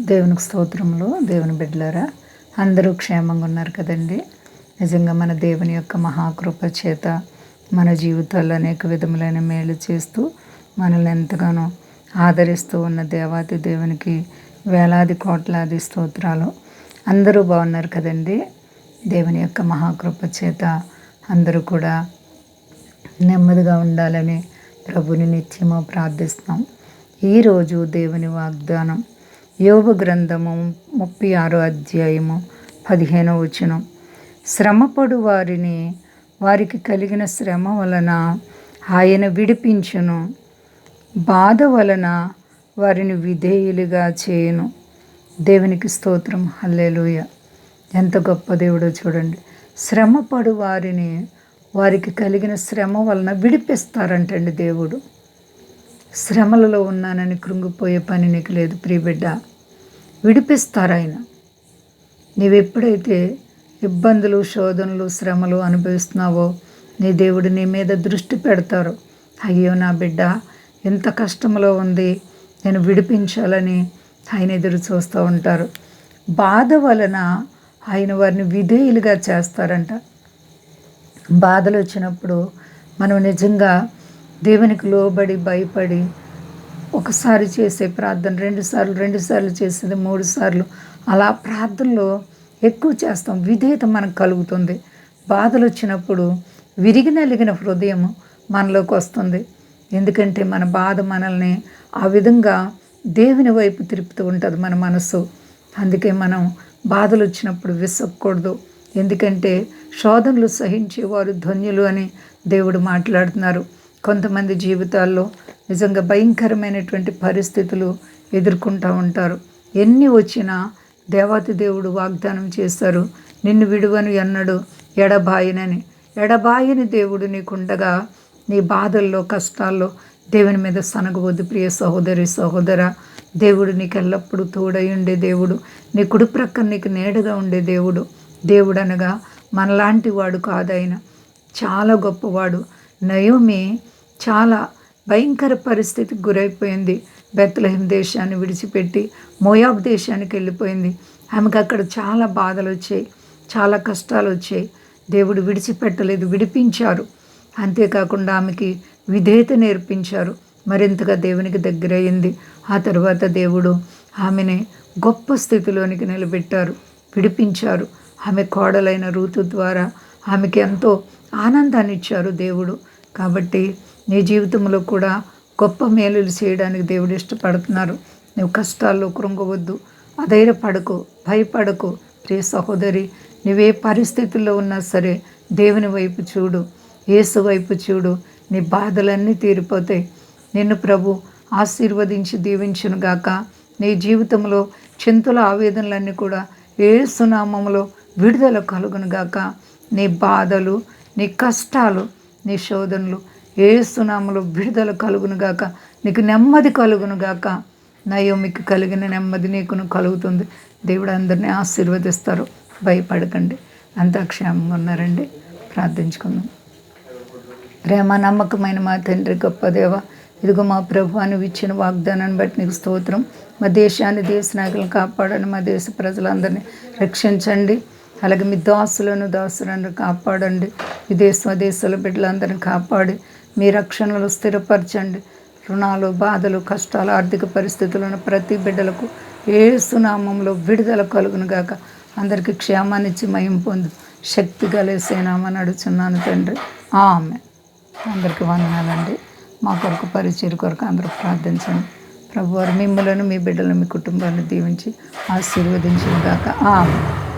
దేవునికి స్తోత్రములు దేవుని బిడ్డలారా. అందరూ క్షేమంగా ఉన్నారు కదండి. నిజంగా మన దేవుని యొక్క మహాకృప చేత మన జీవితాల్లో అనేక విధములైన మేలు చేస్తూ మనల్ని ఎంతగానో ఆదరిస్తూ ఉన్న దేవాది దేవునికి వేలాది కోట్లాది స్తోత్రాలు. అందరూ బాగున్నారు కదండి. దేవుని యొక్క మహాకృప చేత అందరూ కూడా నెమ్మదిగా ఉండాలని ప్రభుని నిత్యము ప్రార్థిస్తాం ఈరోజు దేవుని వాగ్దానం యోగ గ్రంథము ముప్పై ఆరో అధ్యాయము పదిహేనో వచనం. శ్రమపడు వారిని వారికి కలిగిన శ్రమ వలన ఆయన విడిపించును. బాధ వలన వారిని విధేయులుగా చేయను. దేవునికి స్తోత్రం. హల్లేలుయ. ఎంత గొప్ప దేవుడో చూడండి. శ్రమపడు వారిని వారికి కలిగిన శ్రమ వలన విడిపిస్తారంటండి దేవుడు. శ్రమలలో ఉన్నానని కృంగిపోయే పని నీకు లేదు ప్రియబిడ్డ. విడిపిస్తారు ఆయన? నీవెప్పుడైతే ఇబ్బందులు శోధనలు శ్రమలు అనుభవిస్తున్నావో నీ దేవుడు నీ మీద దృష్టి పెడతారు. అయ్యో నా బిడ్డ ఎంత కష్టంలో ఉంది నేను విడిపించాలని ఆయన ఎదురు చూస్తూ ఉంటారు. బాధ వలన ఆయన వారిని విధేయులుగా చేస్తారంట. బాధలు వచ్చినప్పుడు మనం నిజంగా దేవునికి లోబడి భయపడి ఒకసారి చేసే ప్రార్థన రెండు సార్లు రెండు సార్లు చేసేది మూడు సార్లు. అలా ప్రార్థనలో ఎక్కువ చేస్తాం. విధేయత మనకు కలుగుతుంది. బాధలు వచ్చినప్పుడు విరిగి నలిగిన హృదయం మనలోకి వస్తుంది. ఎందుకంటే మన బాధ మనల్ని ఆ విధంగా దేవుని వైపు తిరుపుతూ ఉంటుంది మన మనసు. అందుకే మనం బాధలు వచ్చినప్పుడు విసక్కూడదు ఎందుకంటే శోధనలు సహించేవారు ధన్యులు అని దేవుడు మాట్లాడుతున్నారు. కొంతమంది జీవితాల్లో నిజంగా భయంకరమైనటువంటి పరిస్థితులు ఎదుర్కొంటూ ఉంటారు. ఎన్ని వచ్చినా దేవాతి దేవుడు వాగ్దానం చేశారు నిన్ను విడువను ఎన్నడు ఎడబాయినని. ఎడబాయిని దేవుడు నీకుండగా నీ బాధల్లో కష్టాల్లో దేవుని మీద సనగవద్దు ప్రియ సహోదరి సహోదర. దేవుడు నీకు ఎల్లప్పుడూ తోడై ఉండే దేవుడు నీ కుడి ప్రక్కన నీకు నేడుగా ఉండే దేవుడు. దేవుడు అనగా మనలాంటి వాడు కాదైన చాలా గొప్పవాడు. నయోమి చాలా భయంకర పరిస్థితికి గురైపోయింది. బెత్తలహిం దేశాన్ని విడిచిపెట్టి మోయాబ్ దేశానికి వెళ్ళిపోయింది. ఆమెకు అక్కడ చాలా బాధలు వచ్చాయి చాలా కష్టాలు వచ్చాయి. దేవుడు విడిచిపెట్టలేదు విడిపించారు. అంతేకాకుండా ఆమెకి విధేయత నేర్పించారు. మరింతగా దేవునికి దగ్గరయ్యింది. ఆ తర్వాత దేవుడు ఆమెని గొప్ప స్థితిలోనికి నిలబెట్టారు విడిపించారు. ఆమె కోడలైన రూతు ద్వారా ఆమెకి ఎంతో ఆనందాన్ని ఇచ్చారు దేవుడు. కాబట్టి నీ జీవితంలో కూడా గొప్ప మేలులు చేయడానికి దేవుడు ఇష్టపడుతున్నారు. నువ్వు కష్టాల్లో కృంగవద్దు. అధైర్యపడకు భయపడకు. ప్రియ సహోదరి నువ్వే పరిస్థితుల్లో ఉన్నా సరే దేవుని వైపు చూడు యేసు వైపు చూడు. నీ బాధలన్నీ తీరిపోతాయి. నిన్ను ప్రభు ఆశీర్వదించి దీవించును గాక. నీ జీవితంలో చింతల ఆవేదనలన్నీ కూడా ఏసునామంలో విడుదల కలుగును గాక. నీ బాధలు నీ కష్టాలు నీ శోధనలు ఏసునామలో విడుదల కలుగునుగాక నీకు నెమ్మది కలుగును గాక. మీకు కలిగిన నెమ్మది నీకును కలుగుతుంది. దేవుడు అందరినీ ఆశీర్వదిస్తారు. భయపడకండి. అంతా క్షేమంగా ఉన్నారండి. ప్రార్థించుకుందాం. ప్రేమ నమ్మకమైన మా తండ్రి గొప్ప దేవ ఇదిగో మా ప్రభు ఇచ్చిన వాగ్దానాన్ని బట్టి నీకు స్తోత్రం. మా దేశాన్ని దేశ నాయకులను కాపాడని మా దేశ ప్రజలందరినీ రక్షించండి. అలాగే మీ దాసులను దాసులను కాపాడండి. విదేశ దేశాల బిడ్డలందరినీ కాపాడి మీ రక్షణలు స్థిరపరచండి. రుణాలు బాధలు కష్టాలు ఆర్థిక పరిస్థితులను ప్రతి బిడ్డలకు ఏ సునామంలో విడుదల కలుగును గాక. అందరికీ క్షేమాన్నిచ్చి మయం పొందు. శక్తి కలిసేనామని అడుగుతున్నాను తండ్రి. ఆమె అందరికీ వందనాలండి. మా కొరకు పరిచయం కొరకు అందరూ ప్రార్థించండి. ప్రభువారు మిమ్మలను మీ బిడ్డలను మీ కుటుంబాన్ని దీవించి ఆశీర్వదించిన గాక. ఆమె